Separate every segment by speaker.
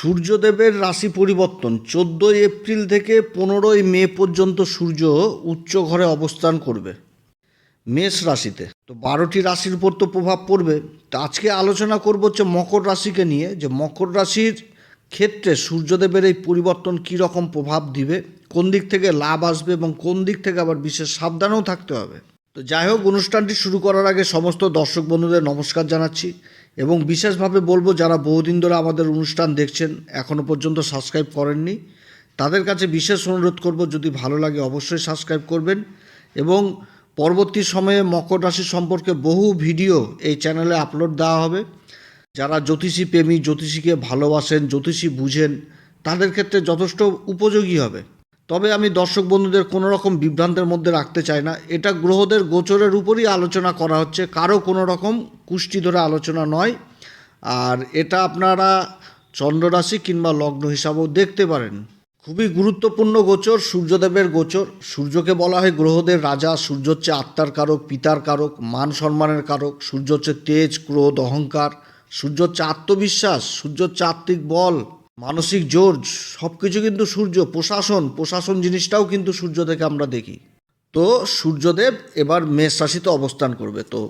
Speaker 1: সূর্যদেবের রাশি পরিবর্তন। চোদ্দোই এপ্রিল থেকে পনেরোই মে পর্যন্ত সূর্য উচ্চ ঘরে অবস্থান করবে মেষ রাশিতে। তো বারোটি রাশির উপর তো প্রভাব পড়বে। তো আজকে আলোচনা করব হচ্ছে মকর রাশিকে নিয়ে। যে মকর রাশির ক্ষেত্রে সূর্যদেবের এই পরিবর্তন কী রকম প্রভাব দিবে, কোন দিক থেকে লাভ আসবে এবং কোন দিক থেকে আবার বিশেষ সাবধানেও থাকতে হবে। তো যাই হোক, অনুষ্ঠানটি শুরু করার আগে সমস্ত দর্শক বন্ধুদের নমস্কার জানাচ্ছি। এবং বিশেষভাবে বলব যারা বহুদিন ধরে আমাদের অনুষ্ঠান দেখছেন এখনও পর্যন্ত সাবস্ক্রাইব করেননি, তাদের কাছে বিশেষ অনুরোধ করব যদি ভালো লাগে অবশ্যই সাবস্ক্রাইব করবেন এবং পরবর্তী সময়ে মকর রাশি সম্পর্কে বহু ভিডিও এই চ্যানেলে আপলোড দেওয়া হবে। যারা জ্যোতিষী প্রেমী, জ্যোতিষীকে ভালোবাসেন, জ্যোতিষী বুঝেন, তাদের ক্ষেত্রে যথেষ্ট উপযোগী হবে। তবে আমি দর্শক বন্ধুদের কোনো রকম বিভ্রান্তের মধ্যে রাখতে চাই না। এটা গ্রহদের গোচরের উপরই আলোচনা করা হচ্ছে, কারও কোনো রকম কুষ্টি ধরে আলোচনা নয়। আর এটা আপনারা চন্দ্ররাশি কিংবা লগ্ন হিসাবেও দেখতে পারেন। খুবই গুরুত্বপূর্ণ গোচর, সূর্যদেবের গোচর। সূর্যকে বলা হয় গ্রহদের রাজা। সূর্য হচ্ছে আত্মার কারক, পিতার কারক, মান সম্মানের কারক। সূর্য হচ্ছে তেজ, ক্রোধ, অহংকার। সূর্য হচ্ছে আত্মবিশ্বাস। সূর্য হচ্ছে আত্মিক বল। মানসিক জোর সব কিছু কিন্তু সূর্য, প্রশাসন প্রশাসন জিনিসটাও কিন্তু সূর্য থেকে আমরা দেখি। তো সূর্যদেব এবার মেষ রাশিতে অবস্থান করবে। তো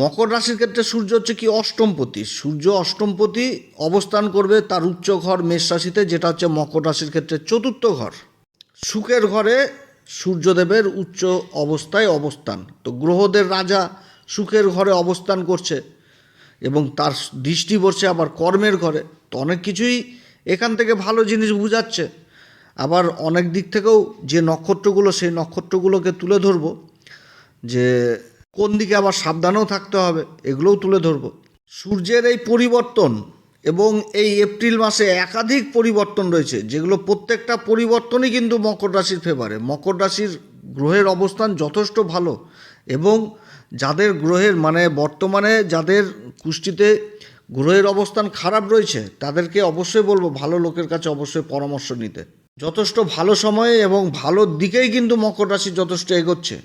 Speaker 1: মকর রাশির ক্ষেত্রে সূর্য হচ্ছে কি? অষ্টমপতি সূর্য অষ্টমপতি অবস্থান করবে তার উচ্চ ঘর মেষ রাশিতে, যেটা হচ্ছে মকর রাশির ক্ষেত্রে চতুর্থ ঘর। সুখের ঘরে সূর্যদেবের উচ্চ অবস্থায় অবস্থান। তো গ্রহদের রাজা সুখের ঘরে অবস্থান করছে এবং তার দৃষ্টি পড়ছে আবার কর্মের ঘরে। তো অনেক কিছুই এখান থেকে ভালো জিনিস বুঝাচ্ছে। আবার অনেক দিক থেকেও যে নক্ষত্রগুলো, সেই নক্ষত্রগুলোকে তুলে ধরবো, যে কোন দিকে আবার সাবধানেও থাকতে হবে, এগুলোও তুলে ধরবো। সূর্যের এই পরিবর্তন এবং এই এপ্রিল মাসে একাধিক পরিবর্তন রয়েছে, যেগুলো প্রত্যেকটা পরিবর্তনই কিন্তু মকর রাশির ফেভারে মকর রাশির গ্রহের অবস্থান যথেষ্ট ভালো এবং যাদের গ্রহের মানে বর্তমানে যাদের কুষ্টিতে গ্রহের অবস্থান খারাপ রয়েছে, তাদেরকে অবশ্যই বলব ভালো লোকের কাছে অবশ্যই পরামর্শ নিতে। যথেষ্ট ভালো সময়ে এবং ভালো দিকেই কিন্তু মকর রাশি যথেষ্ট এগোচ্ছে।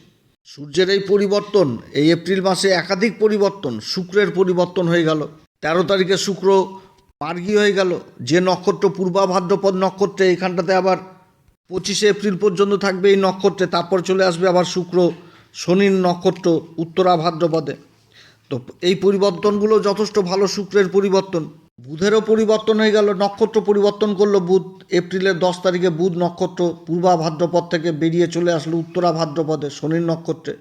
Speaker 1: সূর্যের এই পরিবর্তন, এই এপ্রিল মাসে একাধিক পরিবর্তন, শুক্রের পরিবর্তন হয়ে গেল। তেরো তারিখে শুক্র মার্গী হয়ে গেল। যে নক্ষত্র পূর্বা ভাদ্রপদ নক্ষত্রে এখানটাতে আবার পঁচিশে এপ্রিল পর্যন্ত থাকবে এই নক্ষত্রে, তারপর চলে আসবে আবার শুক্র শনির নক্ষত্র উত্তরা ভাদ্রপদে তো এই পরিবর্তনগুলো যথেষ্ট ভালো শুক্রের পরিবর্তন। বুধেরও পরিবর্তন হয়ে গেল, নক্ষত্র পরিবর্তন করল বুধ। এপ্রিলের দশ তারিখে বুধ নক্ষত্র পূর্বা ভাদ্রপদ থেকে বেরিয়ে চলে আসলো উত্তরা ভাদ্রপদে, শনির নক্ষত্রে।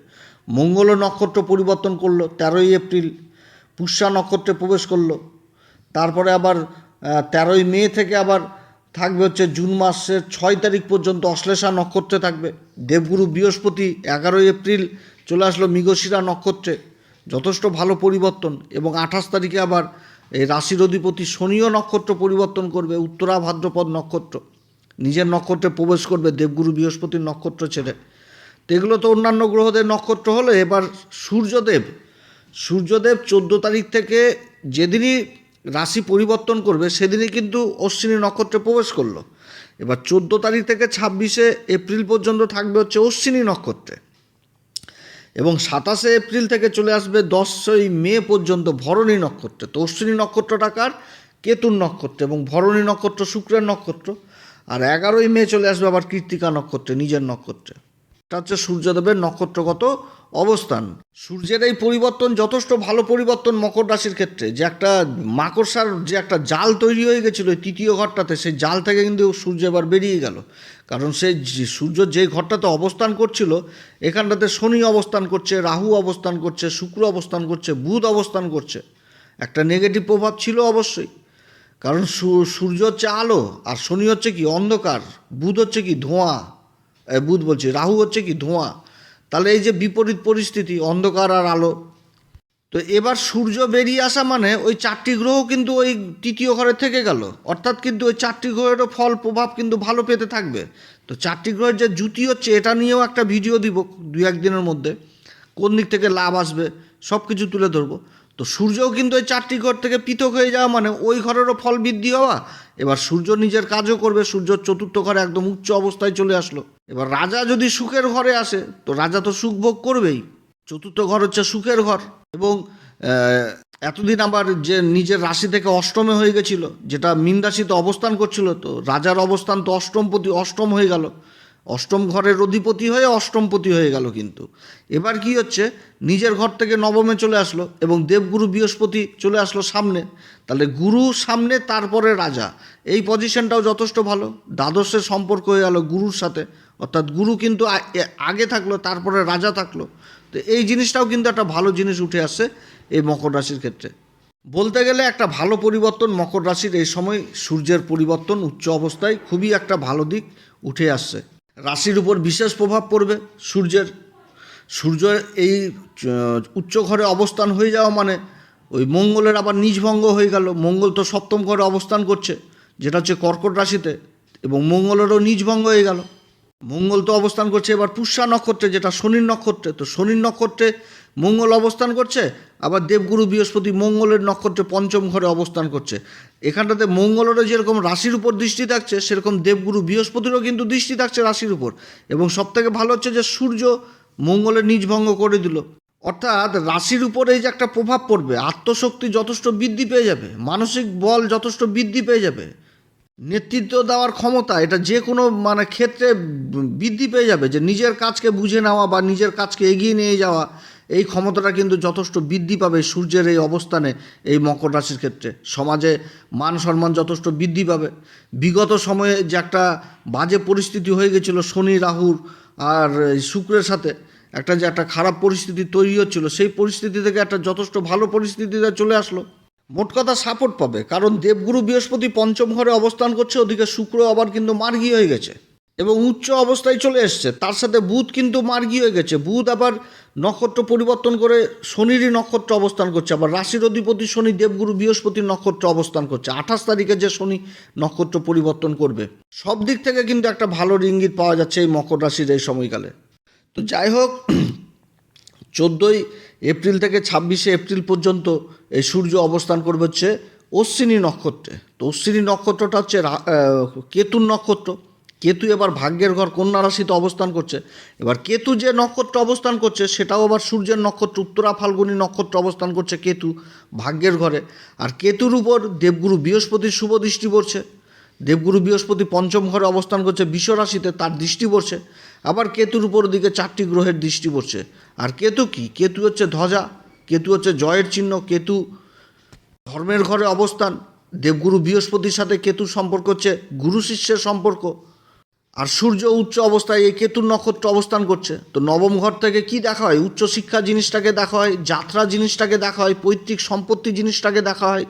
Speaker 1: মঙ্গল নক্ষত্র পরিবর্তন করল, তেরোই এপ্রিল। পুষ্যা নক্ষত্রে প্রবেশ করল। তারপরে আবার তেরোই মে থেকে আবার থাকবে হচ্ছে জুন মাসের ছয় তারিখ পর্যন্ত অশ্লেষা নক্ষত্রে থাকবে। দেবগুরু বৃহস্পতি এগারোই এপ্রিল চলে আসলো মৃগশিরা নক্ষত্রে। যথেষ্ট ভালো পরিবর্তন এবং আঠাশ তারিখে আবার এই রাশির অধিপতি শনিও নক্ষত্র পরিবর্তন করবে, উত্তরা ভাদ্রপদ নক্ষত্র। নিজের নক্ষত্রে প্রবেশ করবে, দেবগুরু বৃহস্পতির নক্ষত্র ছেড়ে। তো এগুলো তো অন্যান্য গ্রহদের নক্ষত্র হলো, এবার সূর্যদেব। সূর্যদেব চোদ্দ তারিখ থেকে যেদিনই রাশি পরিবর্তন করবে, সেদিনই কিন্তু অশ্বিনী নক্ষত্রে প্রবেশ করল। এবার চোদ্দ তারিখ থেকে ছাব্বিশে এপ্রিল পর্যন্ত থাকবে হচ্ছে অশ্বিনী নক্ষত্রে। এবং সাতাশে এপ্রিল থেকে চলে আসবে দশই মে পর্যন্ত ভরণী নক্ষত্রে। তো অশ্বিনী নক্ষত্রটাকার কেতুর নক্ষত্র এবং ভরণী নক্ষত্র শুক্রের নক্ষত্র। আর এগারোই মে চলে আসবে আবার কৃত্তিকা নক্ষত্রে, নিজের নক্ষত্রে। এটা হচ্ছে সূর্যদেবের নক্ষত্রগত অবস্থান। সূর্যের এই পরিবর্তন যথেষ্ট ভালো পরিবর্তন মকর রাশির ক্ষেত্রে। যে একটা মাকড়সার যে একটা জাল তৈরি হয়ে গেছিল তৃতীয় ঘরটাতে, সেই জাল থেকে কিন্তু সূর্য এবার বেরিয়ে গেল। কারণ যে- সূর্য যে ঘরটাতে অবস্থান করছিল, এখানটাতে শনি অবস্থান করছে, রাহু অবস্থান করছে, শুক্র অবস্থান করছে, বুধ অবস্থান করছে। একটা নেগেটিভ প্রভাব ছিল অবশ্যই। কারণ সূ- সূর্য হচ্ছে আলো, আর শনি হচ্ছে কি অন্ধকার, বুধ হচ্ছে কি ধোঁয়া বুধ বলছি, রাহু হচ্ছে কি ধোঁয়া। তাহলে এই যে বিপরীত পরিস্থিতি, অন্ধকার আর আলো তো এবার সূর্য বেরিয়ে আসা মানে ওই চারটি গ্রহ কিন্তু ওই তৃতীয় ঘরে থেকে গেল। অর্থাৎ কিন্তু ওই চারটি গ্রহেরও ফল প্রভাব কিন্তু ভালো পেতে থাকবে। তো চারটি গ্রহের যে জুতি হচ্ছে, এটা নিয়েও একটা ভিডিও দিব দু একদিনের মধ্যে। কোন দিক থেকে লাভ আসবে সব কিছু তুলে ধরবো। তো সূর্যও কিন্তু ওই চারটি ঘর থেকে পৃথক হয়ে যাওয়া মানে ওই ঘরেরও ফল বৃদ্ধি হওয়া। এবার সূর্য নিজের কাজও করবে, সূর্য চতুর্থ ঘরে একদম উচ্চ অবস্থায় চলে আসলো। এবার রাজা যদি সুখের ঘরে আসে, তো রাজা তো সুখ ভোগ করবেই। চতুর্থ ঘর হচ্ছে সুখের ঘর এবং এতদিন আবার যে নিজের রাশি থেকে অষ্টমে হয়ে গেছিল, যেটা মীন রাশিতে অবস্থান করছিল তো, রাজার অবস্থান তো অষ্টমপতি, অষ্টম হয়ে গেল। অষ্টম ঘরের অধিপতি হয়ে অষ্টমপতি হয়ে গেল কিন্তু। এবার কি হচ্ছে, নিজের ঘর থেকে নবমে চলে আসলো এবং দেবগুরু বৃহস্পতি চলে আসলো সামনে। তাহলে গুরু সামনে, তারপরে রাজা। এই পজিশনটাও যথেষ্ট ভালো। দ্বাদশের সম্পর্ক হয়ে গেল গুরুর সাথে। অর্থাৎ গুরু কিন্তু আগে থাকল, তারপরে রাজা থাকল। তো এই জিনিসটাও কিন্তু একটা ভালো জিনিস উঠে আসছে এই মকর রাশির ক্ষেত্রে। বলতে গেলে একটা ভালো পরিবর্তন মকর রাশির এই সময় সূর্যের পরিবর্তন, উচ্চ অবস্থায় খুবই একটা ভালো দিক উঠে আসছে। রাশির উপর বিশেষ প্রভাব পড়বে সূর্যের। সূর্য এই উচ্চ ঘরে অবস্থান হয়ে যাওয়া মানে ওই মঙ্গলের আবার নিজভঙ্গ হয়ে গেল। মঙ্গল তো সপ্তম ঘরে অবস্থান করছে, যেটা হচ্ছে কর্কট রাশিতে এবং মঙ্গলেরও নিজভঙ্গ হয়ে গেল। মঙ্গল তো অবস্থান করছে, এবার পুষ্যা নক্ষত্রে যেটা শনির নক্ষত্রে, তো শনির নক্ষত্রে মঙ্গল অবস্থান করছে, আবার দেবগুরু বৃহস্পতি মঙ্গলের নক্ষত্রে পঞ্চম ঘরে অবস্থান করছে। এখানটাতে মঙ্গলেরও যেরকম রাশির উপর দৃষ্টি থাকছে, সেরকম দেবগুরু বৃহস্পতিরও কিন্তু দৃষ্টি থাকছে রাশির উপর। এবং সবথেকে ভালো হচ্ছে যে সূর্য মঙ্গলের নিজভঙ্গ করে দিল। অর্থাৎ রাশির উপরে এই যে একটা প্রভাব পড়বে, আত্মশক্তি যথেষ্ট বৃদ্ধি পেয়ে যাবে, মানসিক বল যথেষ্ট বৃদ্ধি পেয়ে যাবে। নেতৃত্ব দেওয়ার ক্ষমতা, এটা যে কোনো মানে ক্ষেত্রে বৃদ্ধি পেয়ে যাবে যে নিজের কাজকে বুঝে নেওয়া বা নিজের কাজকে এগিয়ে নিয়ে যাওয়া, এই ক্ষমতাটা কিন্তু যথেষ্ট বৃদ্ধি পাবে সূর্যের এই অবস্থানে এই মকর রাশির ক্ষেত্রে। সমাজে মান সম্মান যথেষ্ট বৃদ্ধি পাবে। বিগত সময়ে যে একটা বাজে পরিস্থিতি হয়ে গেছিল শনি, রাহুর আর শুক্রের সাথে, একটা যে একটা খারাপ পরিস্থিতি তৈরি হচ্ছিল, সেই পরিস্থিতি থেকে একটা যথেষ্ট ভালো পরিস্থিতিতে চলে আসলো। মোট কথা সাপোর্ট পাবে, কারণ দেবগুরু বৃহস্পতি পঞ্চম ঘরে অবস্থান করছে, ওদিকে শুক্র আবার কিন্তু মার্গী হয়ে গেছে। এবং উচ্চ অবস্থায় চলে এসছে, তার সাথে বুধ কিন্তু মার্গী হয়ে গেছে। বুধ আবার নক্ষত্র পরিবর্তন করে শনিরই নক্ষত্র অবস্থান করছে, আবার রাশির অধিপতি শনি, দেবগুরু বৃহস্পতির নক্ষত্র অবস্থান করছে। আঠাশ তারিখে যে শনি নক্ষত্র পরিবর্তন করবে, সব দিক থেকে কিন্তু একটা ভালো ইঙ্গিত পাওয়া যাচ্ছে এই মকর রাশির এই সময়কালে। তো যাই হোক, চোদ্দোই এপ্রিল থেকে ছাব্বিশে এপ্রিল পর্যন্ত এই সূর্য অবস্থান করবে হচ্ছে অশ্বিনী নক্ষত্রে। তো অশ্বিনী নক্ষত্রটা হচ্ছে কেতুর নক্ষত্র। কেতু এবার ভাগ্যের ঘর কন্যা রাশিতে অবস্থান করছে। এবার কেতু যে নক্ষত্র অবস্থান করছে, সেটাও আবার সূর্যের নক্ষত্র, উত্তরা ফাল্গুনী নক্ষত্র অবস্থান করছে কেতু ভাগ্যের ঘরে। আর কেতুর উপর দেবগুরু বৃহস্পতির শুভ দৃষ্টি পড়ছে। দেবগুরু বৃহস্পতি পঞ্চম ঘরে অবস্থান করছে বিশ্ব রাশিতে তার দৃষ্টি পড়ছে। আবার কেতুর উপর দিকে চারটি গ্রহের দৃষ্টি পড়ছে। আর কেতু কি? কেতু হচ্ছে ধ্বজা, কেতু হচ্ছে জয়ের চিহ্ন, কেতু ধর্মের ঘরে অবস্থান, দেবগুরু বৃহস্পতির সাথে কেতুর সম্পর্ক হচ্ছে গুরু শিষ্যের সম্পর্ক। আর সূর্য উচ্চ অবস্থায় এই কেতুর নক্ষত্র অবস্থান করছে। তো নবম ঘর থেকে কি দেখা হয়? উচ্চ শিক্ষা জিনিসটাকে দেখা হয়, যাত্রা জিনিসটাকে দেখা হয়, পৈতৃক সম্পত্তি জিনিসটাকে দেখা হয়,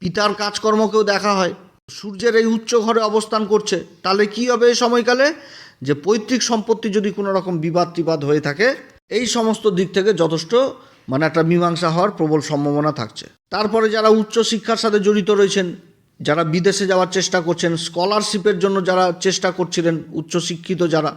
Speaker 1: পিতার কাজকর্মকেও দেখা হয়। সূর্যের এই উচ্চ ঘরে অবস্থান করছে। তাহলে কি হবে এই সময়কালে? যে পৈতৃক সম্পত্তি যদি কোনো রকম বিবাদ টিবাদ হয়ে থাকে, এই সমস্ত দিক থেকে যথেষ্ট মানে একটা মীমাংসা হওয়ার প্রবল সম্ভাবনা থাকছে। তারপরে যারা উচ্চ শিক্ষার সাথে জড়িত রয়েছেন, যারা বিদেশে যাওয়ার চেষ্টা করছেন, স্কলারশিপের জন্য যারা চেষ্টা করছিলেন উচ্চশিক্ষিত যারা,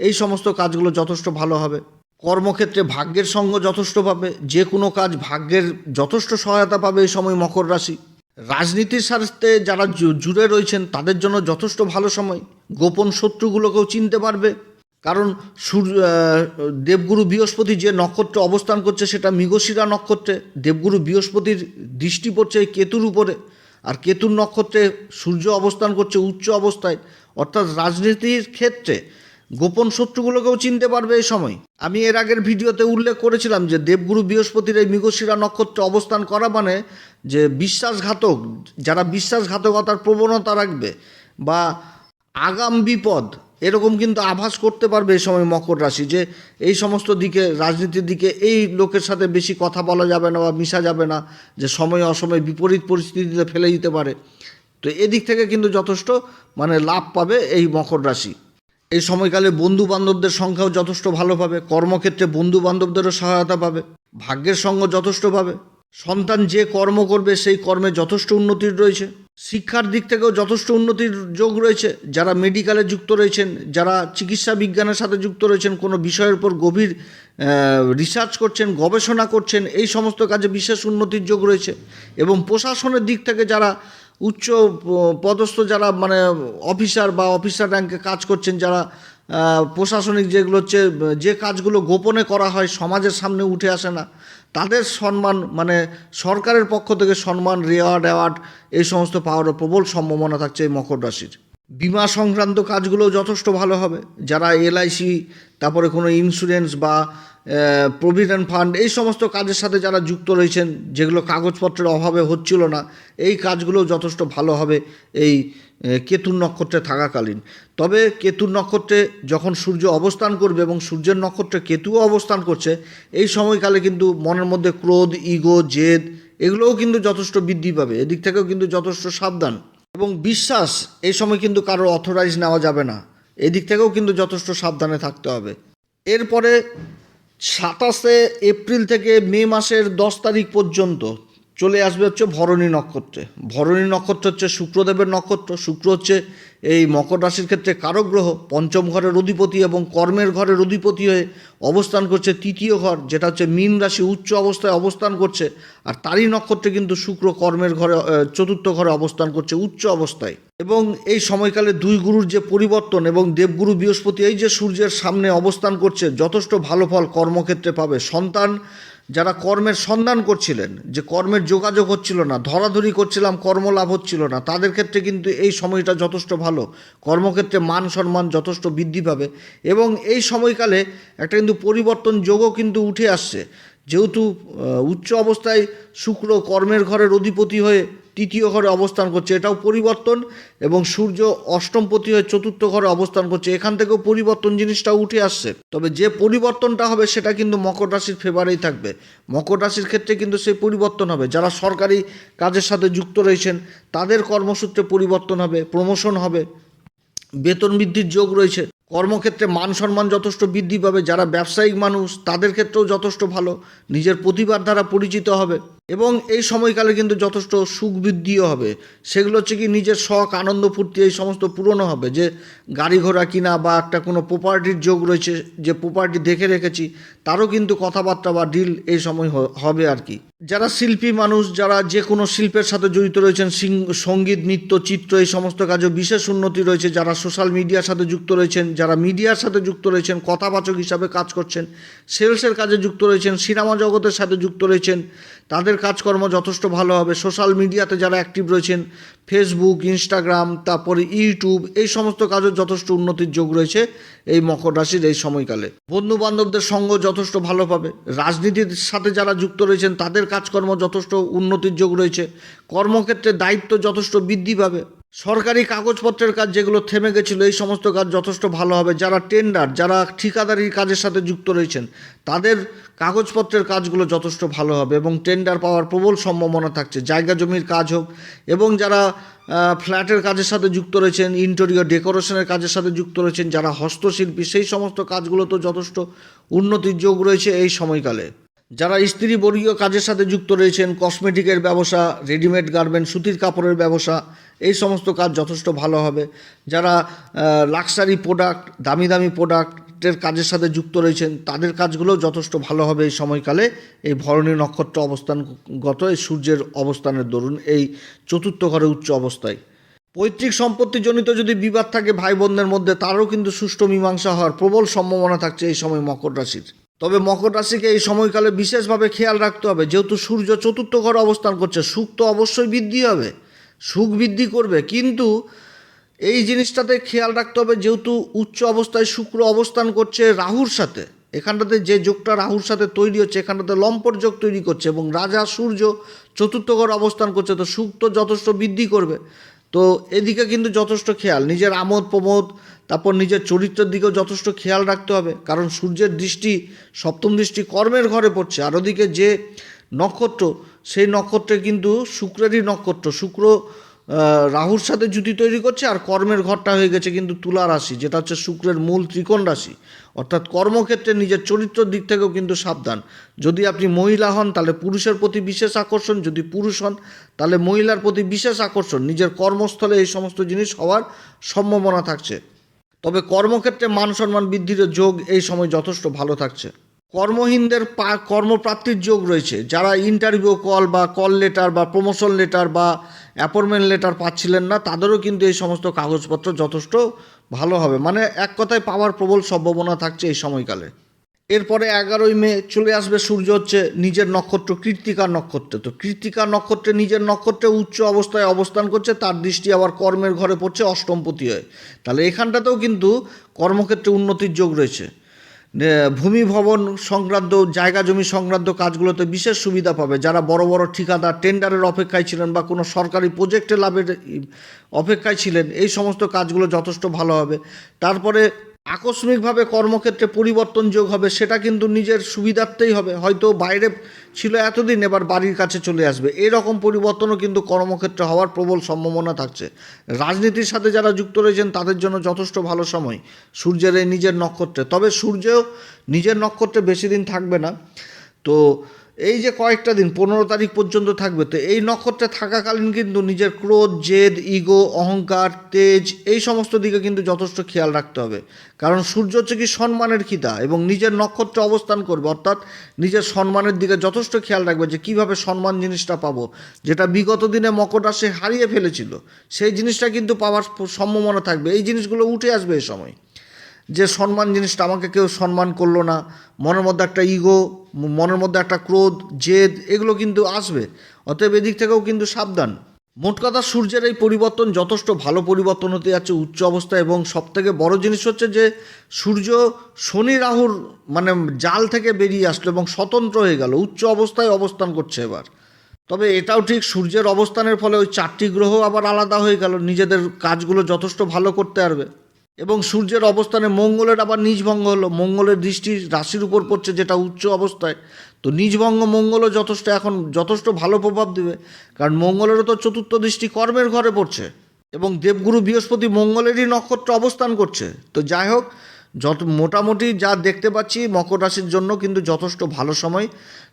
Speaker 1: এই সমস্ত কাজগুলো যথেষ্ট ভালো হবে। কর্মক্ষেত্রে ভাগ্যের সঙ্গ যথেষ্ট পাবে, যে কোনো কাজ ভাগ্যের যথেষ্ট সহায়তা পাবে এই সময় মকর রাশি। রাজনীতির সাথে যারা জুড়ে রয়েছেন, তাদের জন্য যথেষ্ট ভালো সময়। গোপন শত্রুগুলোকেও চিনতে পারবে। কারণ সূর্য দেবগুরু বৃহস্পতি যে নক্ষত্রে অবস্থান করছে, সেটা মৃগশিরা নক্ষত্রে। দেবগুরু বৃহস্পতির দৃষ্টি পড়ছে এই কেতুর উপরে। আর কেতুর নক্ষত্রে সূর্য অবস্থান করছে উচ্চ অবস্থায়। অর্থাৎ রাজনীতির ক্ষেত্রে গোপন শত্রুগুলোকেও চিনতে পারবে এই সময়। আমি এর আগের ভিডিওতে উল্লেখ করেছিলাম যে দেবগুরু বৃহস্পতির এই মৃগশিরা নক্ষত্রে অবস্থান করা মানে যে বিশ্বাসঘাতক, যারা বিশ্বাসঘাতকতার প্রবণতা রাখবে বা আগাম বিপদ, এরকম কিন্তু আভাস করতে পারবে এই সময় মকর রাশি যে এই সমস্ত দিকে, রাজনীতির দিকে এই লোকের সাথে বেশি কথা বলা যাবে না বা মিশা যাবে না, যে সময় অসময় বিপরীত পরিস্থিতিতে ফেলে দিতে পারে। তো এদিক থেকে কিন্তু যথেষ্ট মানে লাভ পাবে এই মকর রাশি। এই সময়কালে বন্ধু বান্ধবদের সংখ্যাও যথেষ্ট ভালো পাবে, কর্মক্ষেত্রে বন্ধু বান্ধবদেরও সহায়তা পাবে, ভাগ্যের সঙ্গ যথেষ্ট পাবে, সন্তান যে কর্ম করবে সেই কর্মে যথেষ্ট উন্নতির রয়েছে, শিক্ষার দিক থেকেও যথেষ্ট উন্নতির যোগ রয়েছে, যারা মেডিকেলে যুক্ত রয়েছেন, যারা চিকিৎসা বিজ্ঞানের সাথে যুক্ত রয়েছেন, কোনো বিষয়ের উপর গভীর রিসার্চ করছেন, গবেষণা করছেন, এই সমস্ত কাজে বিশেষ উন্নতির যোগ রয়েছে এবং প্রশাসনের দিক থেকে যারা উচ্চ পদস্থ যারা মানে অফিসার বা অফিসার র্যাঙ্কে কাজ করছেন, যারা প্রশাসনিক যেগুলো হচ্ছে, যে কাজগুলো গোপনে করা হয়, সমাজের সামনে উঠে আসে না, তাদের সম্মান মানে সরকারের পক্ষ থেকে সম্মান রেওয়ার্ড অ্যাওয়ার্ড এই সমস্ত পাওয়ারও প্রবল সম্ভাবনা থাকছে এই মকর রাশির। বিমা সংক্রান্ত কাজগুলো যথেষ্ট ভালো হবে। যারা এলআইসি, তারপরে কোনো ইন্স্যুরেন্স বা প্রভিডেন্ট ফান্ড এই সমস্ত কাজের সাথে যারা যুক্ত রয়েছেন, যেগুলো কাগজপত্রের অভাবে হচ্ছিল না, এই কাজগুলো যথেষ্ট ভালো হবে এই কেতুর নক্ষত্রে থাকাকালীন। তবে কেতুর নক্ষত্রে যখন সূর্য অবস্থান করবে এবং সূর্যের নক্ষত্রে কেতুও অবস্থান করছে, এই সময়কালে কিন্তু মনের মধ্যে ক্রোধ, ইগো, জেদ, এগুলোও কিন্তু যথেষ্ট বৃদ্ধি পাবে। এদিক থেকেও কিন্তু যথেষ্ট সাবধান। এবং বিশ্বাস, এই সময় কিন্তু কারও অথরাইজ নেওয়া যাবে না। এদিক থেকেও কিন্তু যথেষ্ট সাবধানে থাকতে হবে। এরপরে সাতাশে এপ্রিল থেকে মে মাসের দশ তারিখ পর্যন্ত চলে আসবে হচ্ছে ভরণী নক্ষত্রে। ভরণী নক্ষত্র হচ্ছে শুক্রদেবের নক্ষত্র। শুক্র হচ্ছে এই মকর রাশির ক্ষেত্রে কারক গ্রহ পঞ্চম ঘরের অধিপতি এবং কর্মের ঘরের অধিপতি হয়ে অবস্থান করছে তৃতীয় ঘর, যেটা হচ্ছে মীন রাশি, উচ্চ অবস্থায় অবস্থান করছে। আর তারই নক্ষত্রে কিন্তু শুক্র কর্মের ঘরে চতুর্থ ঘরে অবস্থান করছে উচ্চ অবস্থায়। এবং এই সময়কালে দুই গুরুর যে পরিবর্তন এবং দেবগুরু বৃহস্পতি, এই যে সূর্যের সামনে অবস্থান করছে, যথেষ্ট ভালো ফল কর্মক্ষেত্রে পাবে। সন্তান যারা কর্মের সন্ধান করছিলেন, যে কর্মের যোগাযোগ হচ্ছিল না, ধরাধরি করছিলাম, কর্মলাভ হচ্ছিল না, তাদের ক্ষেত্রে কিন্তু এই সময়টা যথেষ্ট ভালো। কর্মক্ষেত্রে মান সম্মান যথেষ্ট বৃদ্ধি পাবে এবং এই সময়কালে একটা কিন্তু পরিবর্তন যোগও কিন্তু উঠে আসছে। যেহেতু উচ্চ অবস্থায় শুক্র কর্মের ঘরের অধিপতি হয়ে তৃতীয় ঘরে অবস্থান করছে, এটাও পরিবর্তন। এবং সূর্য অষ্টমপতি হয়ে চতুর্থ ঘরে অবস্থান করছে, এখান থেকেও পরিবর্তন জিনিসটা উঠে আসছে। তবে যে পরিবর্তনটা হবে, সেটা কিন্তু মকর রাশির ফেভারেই থাকবে। মকর রাশির ক্ষেত্রে কিন্তু সেই পরিবর্তন হবে। যারা সরকারি কাজের সাথে যুক্ত রয়েছেন, তাদের কর্মসূত্রে পরিবর্তন হবে প্রমোশন হবে, বেতন বৃদ্ধির যোগ রয়েছে। কর্মক্ষেত্রে মান সম্মান যথেষ্ট বৃদ্ধি পাবে, যারা ব্যবসায়িক মানুষ, তাদের ক্ষেত্রেও যথেষ্ট ভালো, নিজের প্রতিভার দ্বারা পরিচিত হবে এবং এই সময়কালে কিন্তু যথেষ্ট সুখ বৃদ্ধিও হবে। সেগুলো হচ্ছে কি নিজের শখ, আনন্দ, ফুর্তি, এই সমস্ত পূরণও হবে। যে গাড়ি ঘোড়া কিনা বা একটা কোনো প্রপার্টির যোগ রয়েছে, যে প্রপার্টি দেখে রেখেছি, তারও কিন্তু কথাবার্তা বা ডিল এই সময় হবে আর কি। যারা শিল্পী মানুষ, যারা যে কোনো শিল্পের সাথে জড়িত রয়েছেন সংগীত, নৃত্য, চিত্র, এই সমস্ত কাজেও বিশেষ উন্নতি রয়েছে। যারা সোশ্যাল মিডিয়ার সাথে যুক্ত রয়েছেন যারা মিডিয়ার সাথে যুক্ত রয়েছেন, কথাবাচক হিসাবে কাজ করছেন, সেলসের কাজে যুক্ত রয়েছেন, সিনেমা জগতের সাথে যুক্ত রয়েছেন, তাদের কাজকর্ম যথেষ্ট ভালো হবে। সোশ্যাল মিডিয়াতে যারা অ্যাক্টিভ রয়েছেন ফেসবুক ইনস্টাগ্রাম তারপরে ইউটিউব এই সমস্ত কাজের যথেষ্ট উন্নতির যোগ রয়েছে এই মকর রাশির এই সময়কালে। বন্ধু বান্ধবদের সঙ্গ যথেষ্ট ভালো পাবে। রাজনীতির সাথে যারা যুক্ত রয়েছেন, তাদের কাজকর্ম যথেষ্ট উন্নতির যোগ রয়েছে। কর্মক্ষেত্রে দায়িত্ব যথেষ্ট বৃদ্ধি পাবে। সরকারি কাগজপত্রের কাজ যেগুলো থেমে গেছিল, এই সমস্ত কাজ যথেষ্ট ভালো হবে। যারা টেন্ডার যারা ঠিকাদারি কাজের সাথে যুক্ত রয়েছেন, তাদের কাগজপত্রের কাজগুলো যথেষ্ট ভালো হবে এবং টেন্ডার পাওয়ার প্রবল সম্ভাবনা থাকছে। জায়গা জমির কাজ হোক এবং যারা ফ্ল্যাটের কাজের সাথে যুক্ত রয়েছেন ইন্টেরিয়র ডেকোরেশনের কাজের সাথে যুক্ত রয়েছেন, যারা হস্তশিল্পী, সেই সমস্ত কাজগুলো তো যথেষ্ট উন্নতির যোগ রয়েছে এই সময়কালে। যারা স্ত্রী বর্গীয় কাজের সাথে যুক্ত রয়েছেন, কসমেটিকের ব্যবসা, রেডিমেড গার্মেন্ট সুতির কাপড়ের ব্যবসা, এই সমস্ত কাজ যথেষ্ট ভালো হবে। যারা লাক্সারি প্রোডাক্ট দামি দামি প্রোডাক্টের কাজের সাথে যুক্ত রয়েছেন, তাদের কাজগুলো যথেষ্ট ভালো হবে এই সময়কালে। এই ভরণী নক্ষত্র অবস্থানগত এই সূর্যের অবস্থানের দরুন, এই চতুর্থ ঘরে উচ্চ অবস্থায়। পৈতৃক সম্পত্তিজনিত যদি বিবাদ থাকে ভাই বোনদের মধ্যে, তারও কিন্তু সুষ্ঠু মীমাংসা হওয়ার প্রবল সম্ভাবনা থাকছে এই সময় মকর রাশির। তবে মকর রাশিকে এই সময়কালে বিশেষভাবে খেয়াল রাখতে হবে। যেহেতু সূর্য চতুর্থ ঘরে অবস্থান করছে, সুখ তো অবশ্যই বৃদ্ধি হবে। সুখ বৃদ্ধি করবে। কিন্তু এই জিনিসটাতে খেয়াল রাখতে হবে, যেহেতু উচ্চ অবস্থায় শুক্র অবস্থান করছে রাহুর সাথে। এখানটাতে যে যোগটা রাহুর সাথে তৈরি হচ্ছে, এখানটাতে লম্পট যোগ তৈরি করছে এবং রাজা সূর্য চতুর্থ ঘর অবস্থান করছে, তো সুখ তো যথেষ্ট বৃদ্ধি করবে। তো এদিকে কিন্তু যথেষ্ট খেয়াল। নিজের আমোদ প্রমোদ তারপর নিজের চরিত্রের দিকেও যথেষ্ট খেয়াল রাখতে হবে। কারণ সূর্যের দৃষ্টি সপ্তম দৃষ্টি কর্মের ঘরে পড়ছে। আর ওদিকে যে নক্ষত্র, সেই নক্ষত্রে কিন্তু শুক্রেরই নক্ষত্র। শুক্র রাহুর সাথে জুতি তৈরি করছে আর কর্মের ঘরটা হয়ে গেছে কিন্তু তুলা রাশি, যেটা হচ্ছে শুক্রের মূল ত্রিকোণ রাশি। অর্থাৎ কর্মক্ষেত্রে নিজের চরিত্রের দিক থেকেও কিন্তু সাবধান। যদি আপনি মহিলা হন, তাহলে পুরুষের প্রতি বিশেষ আকর্ষণ। যদি পুরুষ হন, তাহলে মহিলার প্রতি বিশেষ আকর্ষণ। নিজের কর্মস্থলে এই সমস্ত জিনিস হওয়ার সম্ভাবনা থাকছে। তবে কর্মক্ষেত্রে মান সম্মান বৃদ্ধির যোগ এই সময় যথেষ্ট ভালো থাকছে। কর্মহীনদের কর্মপ্রাপ্তির যোগ রয়েছে। যারা ইন্টারভিউ কল বা কল লেটার বা প্রমোশন লেটার বা অ্যাপয়েন্টমেন্ট লেটার পাচ্ছিলেন না, তাদেরও কিন্তু এই সমস্ত কাগজপত্র যথেষ্ট ভালো হবে। মানে এক কথায় পাওয়ার প্রবল সম্ভাবনা থাকছে এই সময়কালে। এরপরে এগারোই মে চলে আসবে, সূর্য হচ্ছে নিজের নক্ষত্র কৃত্তিকার নক্ষত্রে। তো কৃত্তিকার নক্ষত্রে নিজের নক্ষত্রে উচ্চ অবস্থায় অবস্থান করছে, তার দৃষ্টি আবার কর্মের ঘরে পড়ছে, অষ্টমপতি হয়ে। তাহলে এখানটাতেও কিন্তু কর্মক্ষেত্রে উন্নতির যোগ রয়েছে। ভূমি ভবন সংক্রান্ত, জায়গা জমি সংক্রান্ত কাজগুলোতে বিশেষ সুবিধা পাবে। যারা বড় বড় ঠিকাদার, টেন্ডারের অপেক্ষায় ছিলেন বা কোনো সরকারি প্রজেক্টে লাভের অপেক্ষায় ছিলেন, এই সমস্ত কাজগুলো যথেষ্ট ভালো হবে। তারপরে আকস্মিকভাবে কর্মক্ষেত্রে পরিবর্তন যোগ হবে, সেটা কিন্তু নিজের সুবিধার্থেই হবে। হয়তো বাইরে ছিল এতদিন, এবার বাড়ির কাছে চলে আসবে। এরকম পরিবর্তনও কিন্তু কর্মক্ষেত্রে হওয়ার প্রবল সম্ভাবনা থাকছে। রাজনীতির সাথে যারা যুক্ত রয়েছেন, তাদের জন্য যথেষ্ট ভালো সময় সূর্যের এই নিজের নক্ষত্রে। তবে সূর্যও নিজের নক্ষত্রে বেশি দিন থাকবে না। তো এই যে কয়েকটা দিন, পনেরো তারিখ পর্যন্ত থাকবে, তো এই নক্ষত্রে থাকাকালীন কিন্তু নিজের ক্রোধ, জেদ, ইগো, অহংকার, তেজ, এই সমস্ত দিকে কিন্তু যথেষ্ট খেয়াল রাখতে হবে। কারণ সূর্য হচ্ছে কি সম্মানের খিতা এবং নিজের নক্ষত্রে অবস্থান করবে, অর্থাৎ নিজের সম্মানের দিকে যথেষ্ট খেয়াল রাখবে যে কীভাবে সম্মান জিনিসটা পাবো। যেটা বিগত দিনে রাশি হারিয়ে ফেলেছিল, সেই জিনিসটা কিন্তু পাওয়ার সম্ভাবনা থাকবে। এই জিনিসগুলো উঠে আসবে এই সময়। যে সম্মান জিনিসটা আমাকে কেউ সম্মান করল না, মনের মধ্যে একটা ইগো মনের মধ্যে একটা ক্রোধ, জেদ, এগুলো কিন্তু আসবে। অতএব এদিক থেকেও কিন্তু সাবধান। মোট কথা সূর্যের এই পরিবর্তন যথেষ্ট ভালো পরিবর্তন হতে যাচ্ছে উচ্চ অবস্থা এবং সবথেকে বড় জিনিস হচ্ছে যে সূর্য শনি রাহুর মানে জাল থেকে বেরিয়ে আসলো এবং স্বতন্ত্র হয়ে গেল, উচ্চ অবস্থায় অবস্থান করছে এবার। তবে এটাও ঠিক সূর্যের অবস্থানের ফলে ওই চারটি গ্রহ আবার আলাদা হয়ে গেল, নিজেদের কাজগুলো যথেষ্ট ভালো করতে পারবে। এবং সূর্যের অবস্থানে মঙ্গলের আবার নিজভঙ্গ হলো। মঙ্গলের দৃষ্টি রাশির উপর পড়ছে যেটা উচ্চ অবস্থায়। তো নিজভঙ্গ মঙ্গলও যথেষ্ট এখন যথেষ্ট ভালো প্রভাব দেবে। কারণ মঙ্গলেরও তো চতুর্থ দৃষ্টি কর্মের ঘরে পড়ছে। এবং দেবগুরু বৃহস্পতি মঙ্গলেরই নক্ষত্র অবস্থান করছে। তো যাই হোক, যত মোটামুটি যা দেখতে পাচ্ছি, মকর রাশির জন্য কিন্তু যথেষ্ট ভালো সময়।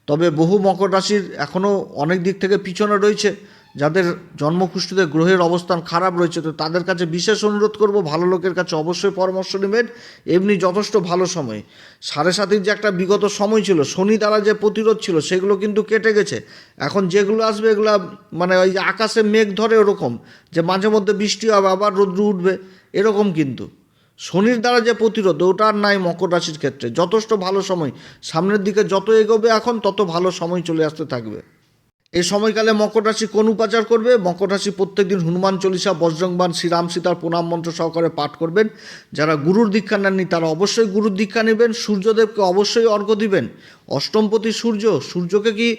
Speaker 1: তবে বহু মকর রাশির এখনও অনেক দিক থেকে পিছনে রয়েছে। যাদের জন্মকুষ্ঠিতে গ্রহের অবস্থান খারাপ রয়েছে, তো তাদের কাছে বিশেষ অনুরোধ করব, ভালো লোকের কাছে অবশ্যই পরামর্শ নেবেন। এমনি যথেষ্ট ভালো সময়। সাড়ে সাতির যে একটা বিগত সময় ছিল, শনি দ্বারা যে প্রতিরোধ ছিল, সেগুলো কিন্তু কেটে গেছে। এখন যেগুলো আসবে, এগুলো মানে ওই আকাশে মেঘ ধরে ওরকম, যে মাঝে মধ্যে বৃষ্টি হবে, আবার রৌদ্র উঠবে, এরকম কিন্তু। শনির দ্বারা যে প্রতিরোধ, ওটা আর নাই মকর রাশির ক্ষেত্রে। যথেষ্ট ভালো সময়। সামনের দিকে যত এগোবে এখন, তত ভালো সময় চলে আসতে থাকবে। এই সময়কালে মকর রাশি কোন উপাচার করবে? মকর রাশি প্রত্যেকদিন হনুমান চল্লিশা বজ্রংবান শ্রীরাম সীতার প্রণাম মন্ত্র সহকারে পাঠ করবেন। যারা গুরুর দীক্ষা নেননি, তারা অবশ্যই গুরুর দীক্ষা নেবেন। সূর্যদেবকে অবশ্যই অর্ঘ্য দিবেন। অষ্টমপতি সূর্য, সূর্যকে কি?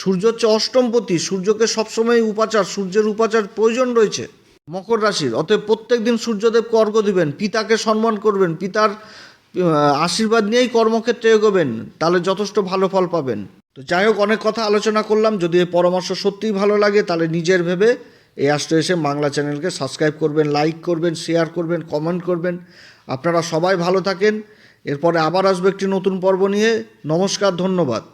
Speaker 1: সূর্য হচ্ছে অষ্টমপতি, সূর্যকে সবসময় উপাচার, সূর্যের উপাচার প্রয়োজন রয়েছে। মকর রাশির, অতএব প্রত্যেক দিন সূর্যদেবকে অর্ঘ্য দিবেন, পিতাকে সম্মান করবেন, পিতার আশীর্বাদ নিয়েই কর্মক্ষেত্রে এগোবেন, তাহলে যথেষ্ট ভালো ফল পাবেন। তো যাই হোক, অনেক কথা আলোচনা করলাম। যদি এই পরামর্শ সত্যিই ভালো লাগে, তাহলে নিজের ভেবে এই আসতে এসে বাংলা চ্যানেলকে সাবস্ক্রাইব করবেন, লাইক করবেন, শেয়ার করবেন, কমেন্ট করবেন। আপনারা সবাই ভালো থাকেন। এরপরে আবার আসবে একটি নতুন পর্ব নিয়ে। নমস্কার, ধন্যবাদ।